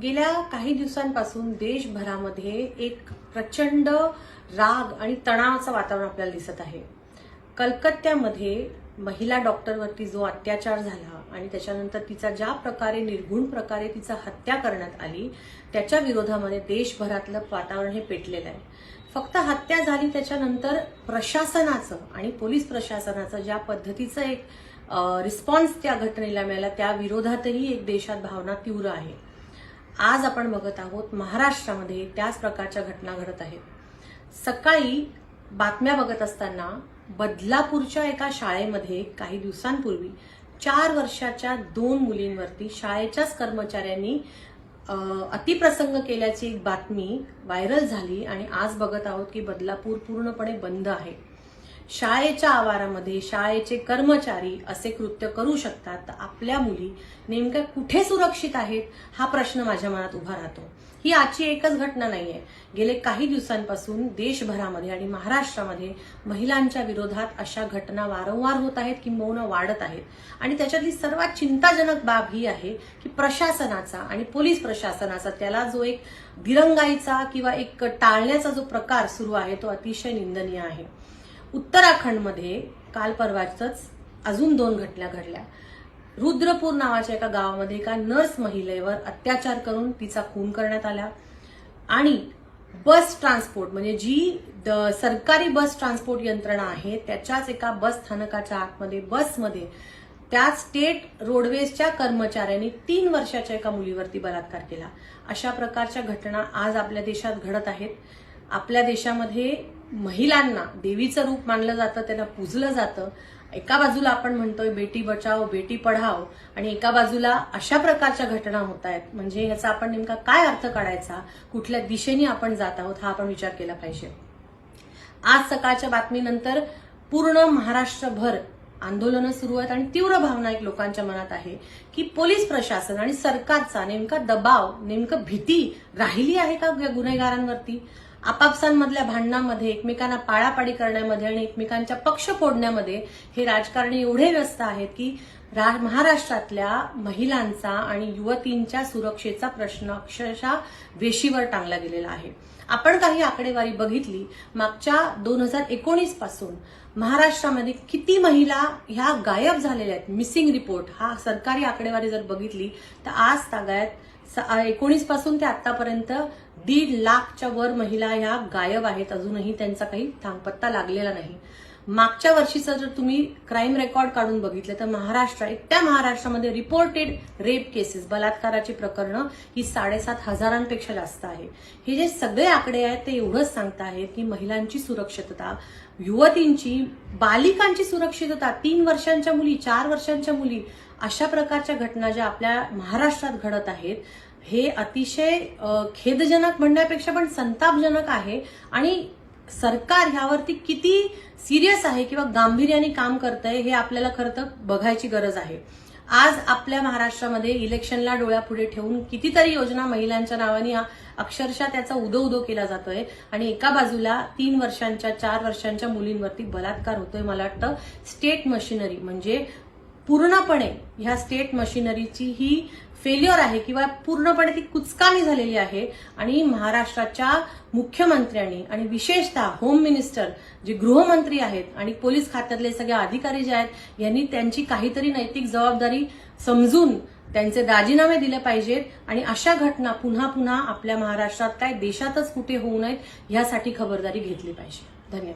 गेल्या काही दिवसांपासून देशभरामध्ये एक प्रचंड राग आणि तणावाचं वातावरण आपल्याला दिसत आहे. कलकत्त्यामध्ये महिला डॉक्टरवरती जो अत्याचार झाला आणि त्याच्यानंतर तिचा ज्या प्रकारे निर्घुण प्रकारे तिचा हत्या करण्यात आली त्याच्या विरोधामध्ये देशभरातलं वातावरण हे पेटलेलं आहे. फक्त हत्या झाली त्याच्यानंतर प्रशासनाचं आणि पोलीस प्रशासनाचं ज्या पद्धतीचं एक रिस्पॉन्स त्या घटनेला मिळाला त्या विरोधातही एक देशात भावना तीव्र आहे. आज आपण बघत आहोत महाराष्ट्रामध्ये त्याच प्रकारच्या घटना घडत आहेत. सकाळी बातम्या बघत असताना बदलापूरच्या एका शाळेमध्ये काही दिवसांपूर्वी चार वर्षाच्या दोन मुलींवरती शाळेच्याच कर्मचाऱ्यांनी अतिप्रसंग केल्याची एक बातमी व्हायरल झाली आणि आज बघत आहोत की बदलापूर पूर्णपणे बंद आहे. शाळेच्या आवारामध्ये शाळेचे कर्मचारी असे कृत्य करू शकतात. तर आपल्या मुली नेमक्या कुठे सुरक्षित आहेत हा प्रश्न माझ्या मनात उभा राहतो. ही आजची एकच घटना नाहीये. गेले काही दिवसांपासून देशभरामध्ये आणि महाराष्ट्रामध्ये महिलांच्या विरोधात अशा घटना वारंवार होत आहेत किंबहुना वाढत आहेत. आणि त्याच्यातली सर्वात चिंताजनक बाब ही आहे की प्रशासनाचा आणि पोलीस प्रशासनाचा त्याला जो एक दिरंगाईचा किंवा एक टाळण्याचा जो प्रकार सुरू आहे तो अतिशय निंदनीय आहे. उत्तराखंडमध्ये काल परवाचंच अजून दोन घटना घडल्या. रुद्रपूर नावाच्या एका गावामध्ये एका नर्स महिलेवर अत्याचार करून तिचा खून करण्यात आला. आणि बस ट्रान्सपोर्ट म्हणजे जी द- सरकारी बस ट्रान्सपोर्ट यंत्रणा आहे त्याच्याच एका बस स्थानकाच्या आतमध्ये बसमध्ये त्या स्टेट रोडवेजच्या कर्मचाऱ्यांनी तीन वर्षाच्या एका मुलीवरती बलात्कार केला. अशा प्रकारच्या घटना आज आपल्या देशात घडत आहेत. आपल्या देशामध्ये महिलांना देवीचं रूप मानलं जातं त्यांना पूजलं जातं. एका बाजूला आपण म्हणतोय बेटी बचाव बेटी पढाव आणि एका बाजूला अशा प्रकारच्या घटना होत आहेत. म्हणजे याचा आपण नेमका काय अर्थ काढायचा? कुठल्या दिशेने आपण जात आहोत? हा आपण विचार केला पाहिजे. आज सकाळच्या बातमीनंतर पूर्ण महाराष्ट्रभर आंदोलनं सुरू आहेत आणि तीव्र भावना एक लोकांच्या मनात आहे की पोलीस प्रशासन आणि सरकारचा नेमका दबाव नेमकं भीती राहिली आहे का गुन्हेगारांवरती? आपापसांमधल्या भांडणामध्ये एकमेकांना पाळापाडी करण्यामध्ये आणि एकमेकांच्या पक्ष फोडण्यामध्ये हे राजकारणी एवढे व्यस्त आहेत की महाराष्ट्रातल्या महिलांचा आणि युवतींच्या सुरक्षेचा प्रश्न अक्षरशः वेशीवर टांगला गेलेला आहे. आपण काही आकडेवारी बघितली मागच्या दोन हजार एकोणीसपासून महाराष्ट्रामध्ये किती महिला ह्या गायब झालेल्या आहेत? मिसिंग रिपोर्ट हा सरकारी आकडेवारी जर बघितली तर आज तागायत एकोणीसपासून ते आतापर्यंत दीड लाखच्या वर महिला ह्या गायब आहेत. अजूनही त्यांचा काही थांगपत्ता लागलेला नाही. मागच्या वर्षीचं जर तुम्ही क्राईम रेकॉर्ड काढून बघितलं तर महाराष्ट्र एकट्या महाराष्ट्रामध्ये रिपोर्टेड रेप केसेस बलात्काराची प्रकरणं ही साडेसात हजारांपेक्षा जास्त आहे. हे जे सगळे आकडे आहेत ते एवढंच सांगत आहेत की महिलांची सुरक्षितता युवतींची बालिकांची सुरक्षितता तीन वर्षांच्या मुली चार वर्षांच्या मुली अशा प्रकारच्या घटना ज्या आपल्या महाराष्ट्रात घडत आहेत हे अतिशय खेदजनक म्हणण्यापेक्षा पण संतापजनक आहे. आणि सरकार ह्यावरती किती सिरियस आहे किंवा गांभीर्याने काम करतंय हे आपल्याला खरं तर बघायची गरज आहे. आज आपल्या महाराष्ट्रामध्ये इलेक्शनला डोळ्यापुढे ठेवून कितीतरी योजना महिलांच्या नावाने अक्षरशः त्याचा उदो उदो केला जातोय आणि एका बाजूला तीन वर्षांच्या चार वर्षांच्या मुलींवरती बलात्कार होतोय मला वाटतं. स्टेट मशिनरी म्हणजे पूर्णपणे ह्या स्टेट मशिनरीची ही फेल्युअर आहे किंवा पूर्णपणे ती कुचकामी झालेली आहे आणि महाराष्ट्राच्या मुख्यमंत्र्यांनी आणि विशेषतः होम मिनिस्टर जे गृहमंत्री आहेत आणि पोलीस खात्यातले सगळे अधिकारी जे आहेत यांनी त्यांची काहीतरी नैतिक जबाबदारी समजून त्यांचे राजीनामे दिले पाहिजेत आणि अशा घटना पुन्हा पुन्हा आपल्या महाराष्ट्रात काय देशातच कुठे होऊ नयेत यासाठी खबरदारी घेतली पाहिजे. धन्यवाद.